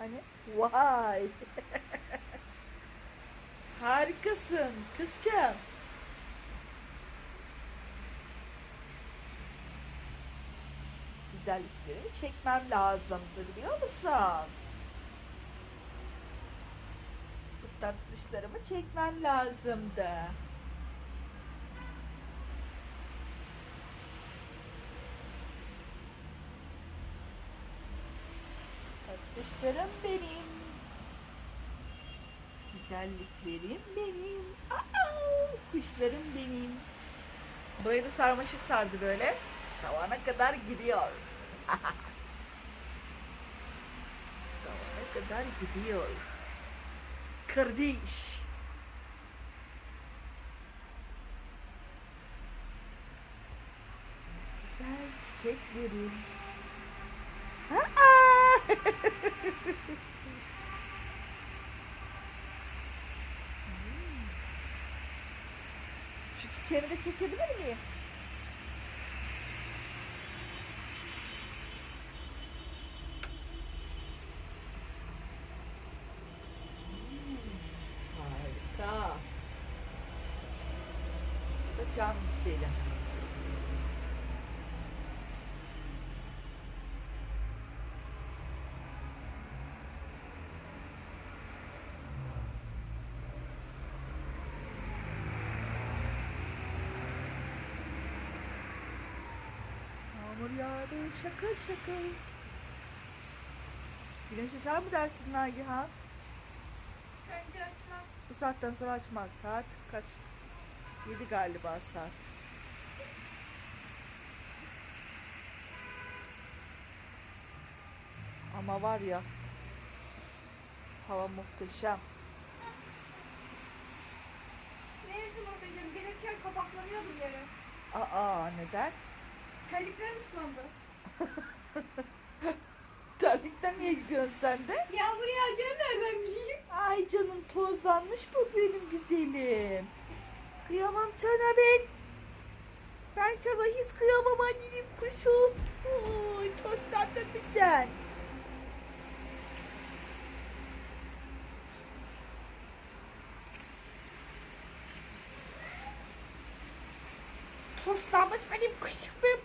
Hani vay. Harikasın kızcağım. Güzelliklerimi çekmem lazımdır biliyor musun? Bu tatlışlarımı çekmem lazımdı. Tatlışlarım benim. Güzelliklerim benim. Aa, kuşlarım benim. Burayı da sarmaşık sardı böyle. Tavana kadar gidiyor. Tavana kadar gidiyor. Kardeş. Güzel çiçeklerim. Aa! Şu çiçeğimi de çekebilir miyim? Hmm, Harika. Bu da can güzeli. Yağmur yağdı şakır şakır. Güneş açar mı dersin Nagihan? Bence açmaz. Bu saatten sonra açmaz. Saat kaç? 7 galiba saat. Ama var ya hava muhteşem. Neyse babacığım gelirken kapaklanıyordum yere. Aa neden? Terliklerim ıslandı. Terlikten niye gidiyorsun sen de? Yağmur yağacağını nereden bileyim? Ay canım tozlanmış bu benim güzelim. Kıyamam sana ben. Ben sana hiç kıyamam annenin kuşu. Oy tozlandın mı sen? Tozlanmış benim kuşum. Benim